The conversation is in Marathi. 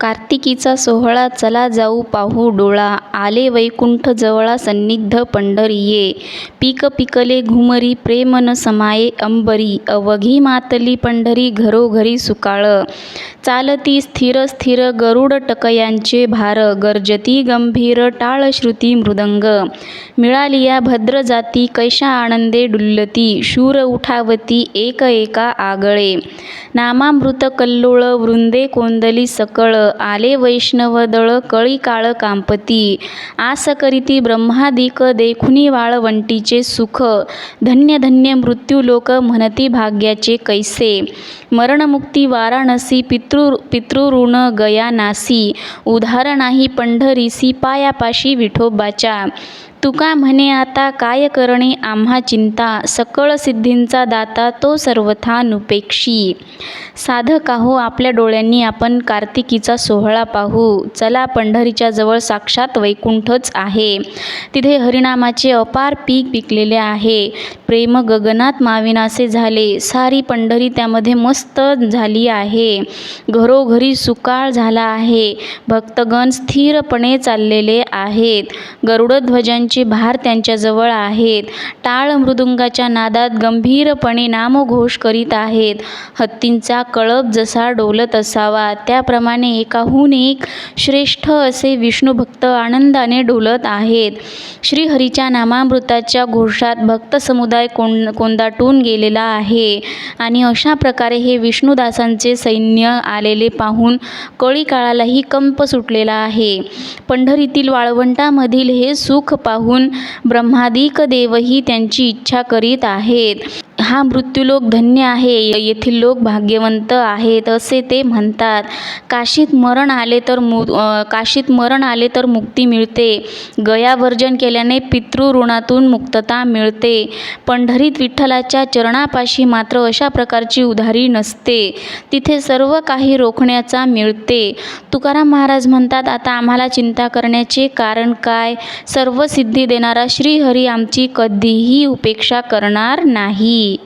कार्तिकीचा सोहळा चला जाऊ पाहू डोळा. आले वैकुंठ जवळा सन्निध पंढरीये. पीक पिकले घुमरी प्रेम न समाये अंबरी. अवघी मातली पंढरी घरोघरी सुकाळ. चालती स्थिर स्थिर गरुड टकयांचे भार. गर्जती गंभीर टाळ श्रुती मृदंग. मिळालिया भद्र जाती कैशा आनंदे डुल्लती. शूर उठावती एक एका आगळे. नामामृत कल्लोळ वृंदे कोंदली सकळ. आले वैष्णव दळ कळी काळ कांपती. आस करीती ब्रह्मादिक देखुनी वाळवंटीचे सुख. धन्य धन्य मृत्युलोक म्हणती भाग्याचे कैसे. मरणमुक्ती वाराणसी पितृ पितृऋण गया नासी. उधार नाही पंढरीसी पायापाशी विठोबाच्या. तुका म्हणे आता काय करणे आम्हा चिंता? सकळ सिद्धींचा दाता तो सर्वथा नुपेक्षी. साधकाहो आपल्या डोळ्यांनी आपण कार्तिकीचा सोहळा पाहू. चला पंढरीच्या जवळ साक्षात वैकुंठच आहे. तिथे हरिनामाचे अपार पीक पिकलेले आहे. प्रेम गगनात माविनासे झाले. सारी पंढरी त्यामध्ये मस्त झाली आहे. घरोघरी सुकाळ झाला आहे. भक्तगण स्थिरपणे चाललेले आहेत. गरुडध्वजांची भार त्यांच्याजवळ आहेत. टाळ मृदुंगाच्या नादात गंभीरपणे नामघोष करीत आहेत. हत्तींचा कळप जसा डोलत असावा त्याप्रमाणे एकाहून एक श्रेष्ठ असे विष्णुभक्त आनंदाने डोलत आहेत. श्रीहरीच्या नामामृताच्या घोषात भक्त समुदाय कों कोंदाटून गेलेला आहे आणि अशा प्रकारे हे विष्णुदासांचे सैन्य आलेले पाहून कळी काळालाही कंप सुटलेला आहे. पंढरीतील वाळवंटामधील हे सुख पाहून ब्रह्मादिक देवही त्यांची इच्छा करीत आहेत. हा मृत्यूलोक धन्य आहे. येथील लोक भाग्यवंत आहेत असे ते म्हणतात. काशीत मरण आले तर मु काशीत मरण आले तर मुक्ती मिळते. गयावर्जन केल्याने पितृऋणातून मुक्तता मिळते. पंढरीत विठ्ठलाच्या चरणापाशी मात्र अशा प्रकारची उधारी नसते. तिथे सर्व काही रोखण्याचा मिळते. तुकाराम महाराज म्हणतात आता आम्हाला चिंता करण्याचे कारण काय? सर्व सिद्धी देणारा श्रीहरी आमची कधीही उपेक्षा करणार नाही.